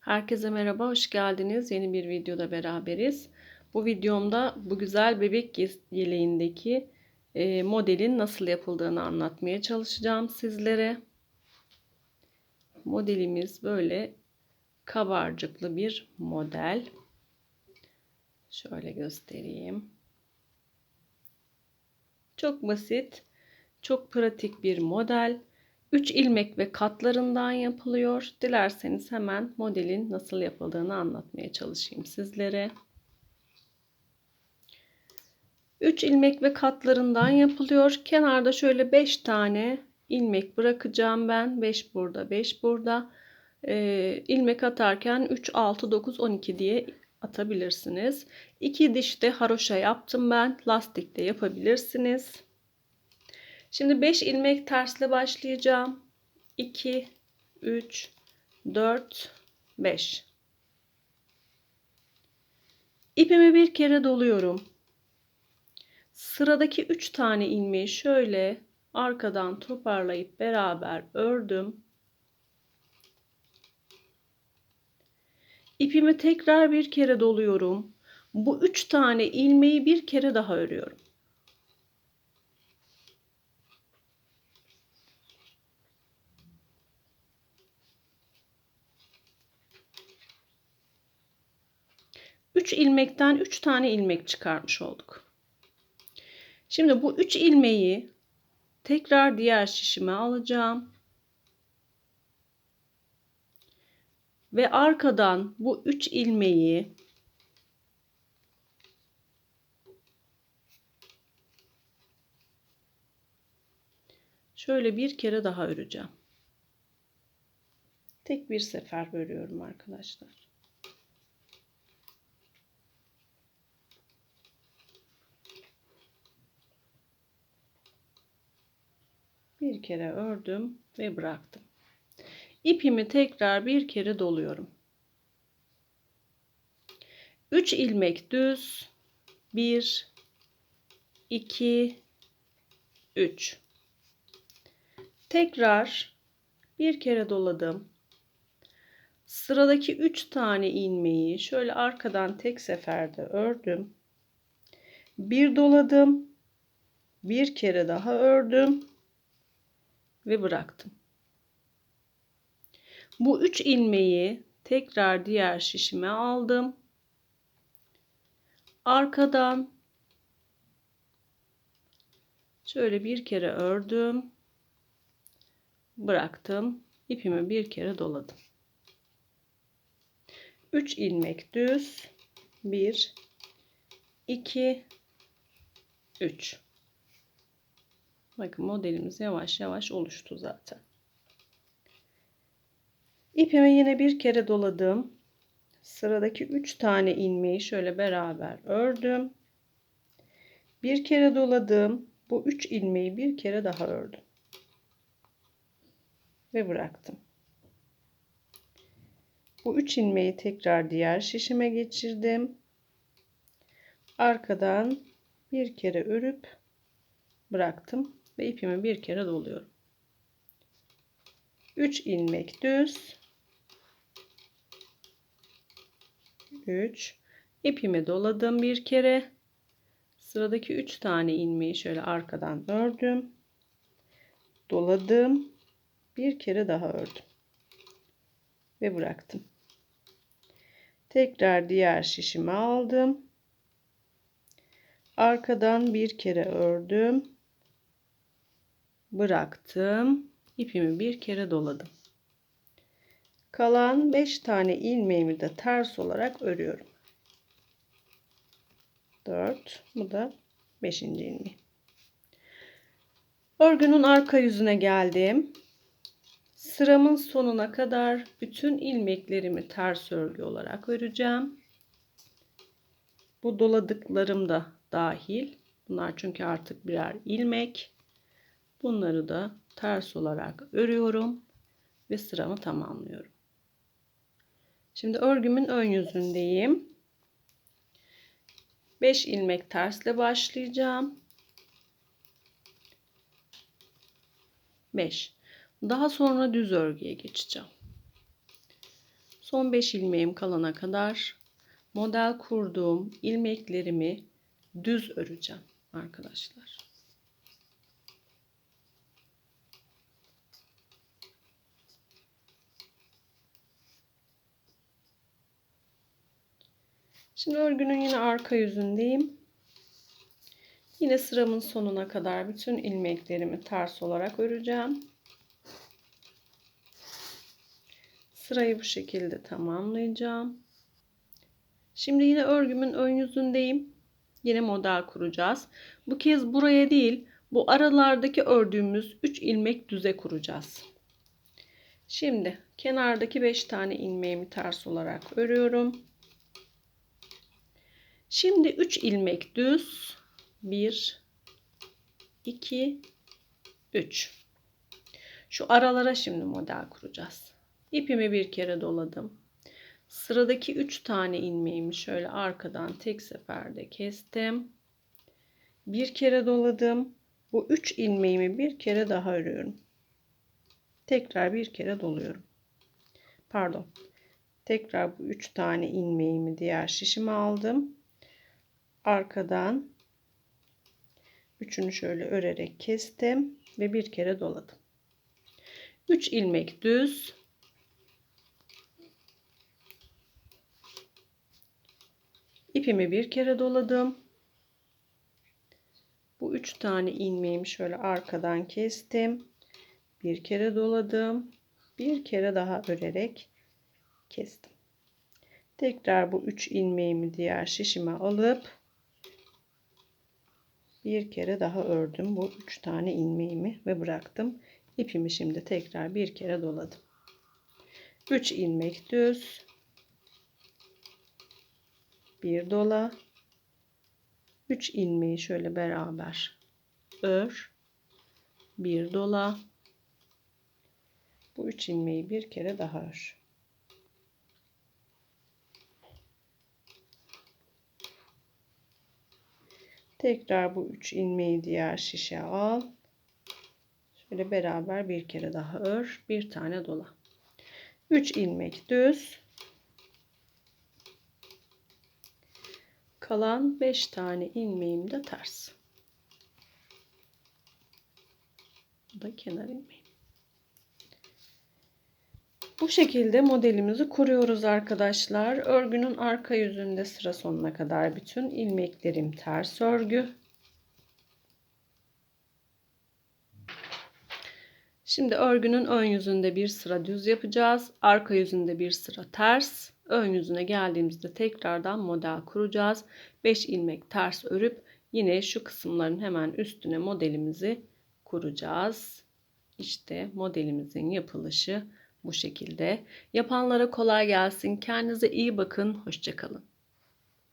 Herkese merhaba, hoş geldiniz. Yeni bir videoda beraberiz. Bu videomda bu güzel bebek ye- yeleğindeki e, modelin nasıl yapıldığını anlatmaya çalışacağım sizlere. Modelimiz böyle kabarcıklı bir model. Şöyle göstereyim. Çok basit, çok pratik bir model. 3 ilmek ve katlarından yapılıyor. Dilerseniz hemen modelin nasıl yapıldığını anlatmaya çalışayım sizlere. 3 ilmek ve katlarından yapılıyor. Kenarda şöyle 5 tane ilmek bırakacağım ben. 5 burada, 5 burada. Ee, ilmek atarken 3, 6, 9, 12 diye atabilirsiniz. 2 dişte haroşa yaptım ben. Lastikte yapabilirsiniz. Şimdi 5 ilmek tersle başlayacağım. 2 3 4 5 İpimi bir kere doluyorum. Sıradaki 3 tane ilmeği şöyle arkadan toparlayıp beraber ördüm. İpimi tekrar bir kere doluyorum. Bu 3 tane ilmeği bir kere daha örüyorum. Üç ilmekten üç tane ilmek çıkarmış olduk. Şimdi bu üç ilmeği tekrar diğer şişime alacağım. Ve arkadan bu üç ilmeği şöyle bir kere daha öreceğim. Tek bir sefer örüyorum arkadaşlar. Bir kere ördüm ve bıraktım. İpimi tekrar bir kere doluyorum. 3 ilmek düz 1 2 3 Tekrar bir kere doladım. Sıradaki 3 tane ilmeği şöyle arkadan tek seferde ördüm. Bir doladım. Bir kere daha ördüm ve bıraktım. Bu 3 ilmeği tekrar diğer şişime aldım. Arkadan şöyle bir kere ördüm. Bıraktım. İpimi bir kere doladım. 3 ilmek düz. 1 2 3 Bakın modelimiz yavaş yavaş oluştu zaten. İpimi yine bir kere doladım. Sıradaki 3 tane ilmeği şöyle beraber ördüm. Bir kere doladım. Bu 3 ilmeği bir kere daha ördüm. Ve bıraktım. Bu 3 ilmeği tekrar diğer şişime geçirdim. Arkadan bir kere örüp bıraktım ve ipimi bir kere doluyorum. 3 ilmek düz. 3 ipimi doladım bir kere. Sıradaki 3 tane ilmeği şöyle arkadan ördüm. Doladım. Bir kere daha ördüm. Ve bıraktım. Tekrar diğer şişimi aldım. Arkadan bir kere ördüm bıraktım. İpimi bir kere doladım. Kalan 5 tane ilmeğimi de ters olarak örüyorum. 4 bu da 5. ilmeği örgünün arka yüzüne geldim. Sıramın sonuna kadar bütün ilmeklerimi ters örgü olarak öreceğim. Bu doladıklarım da dahil. Bunlar çünkü artık birer ilmek Bunları da ters olarak örüyorum ve sıramı tamamlıyorum. Şimdi örgümün ön yüzündeyim. 5 ilmek tersle başlayacağım. 5. Daha sonra düz örgüye geçeceğim. Son 5 ilmeğim kalana kadar model kurduğum ilmeklerimi düz öreceğim arkadaşlar. Şimdi örgünün yine arka yüzündeyim. Yine sıramın sonuna kadar bütün ilmeklerimi ters olarak öreceğim. Sırayı bu şekilde tamamlayacağım. Şimdi yine örgümün ön yüzündeyim. Yine model kuracağız. Bu kez buraya değil, bu aralardaki ördüğümüz 3 ilmek düze kuracağız. Şimdi kenardaki 5 tane ilmeğimi ters olarak örüyorum. Şimdi 3 ilmek düz. 1 2 3. Şu aralara şimdi model kuracağız. İpimi bir kere doladım. Sıradaki 3 tane ilmeğimi şöyle arkadan tek seferde kestim. Bir kere doladım. Bu 3 ilmeğimi bir kere daha örüyorum. Tekrar bir kere doluyorum. Pardon. Tekrar bu 3 tane ilmeğimi diğer şişime aldım. Arkadan üçünü şöyle örerek kestim ve bir kere doladım. 3 ilmek düz İpimi bir kere doladım. Bu üç tane ilmeğimi şöyle arkadan kestim. Bir kere doladım. Bir kere daha örerek kestim. Tekrar bu üç ilmeğimi diğer şişime alıp bir kere daha ördüm bu üç tane ilmeğimi ve bıraktım. İpimi şimdi tekrar bir kere doladım. 3 ilmek düz. Bir dola. 3 ilmeği şöyle beraber ör. Bir dola. Bu 3 ilmeği bir kere daha ör tekrar bu 3 ilmeği diğer şişe al şöyle beraber bir kere daha ör bir tane dola 3 ilmek düz kalan 5 tane ilmeğim de ters. Bu da kenar ilmeğim. Bu şekilde modelimizi kuruyoruz arkadaşlar. Örgünün arka yüzünde sıra sonuna kadar bütün ilmeklerim ters örgü. Şimdi örgünün ön yüzünde bir sıra düz yapacağız. Arka yüzünde bir sıra ters. Ön yüzüne geldiğimizde tekrardan model kuracağız. 5 ilmek ters örüp yine şu kısımların hemen üstüne modelimizi kuracağız. İşte modelimizin yapılışı bu şekilde. Yapanlara kolay gelsin. Kendinize iyi bakın. Hoşçakalın.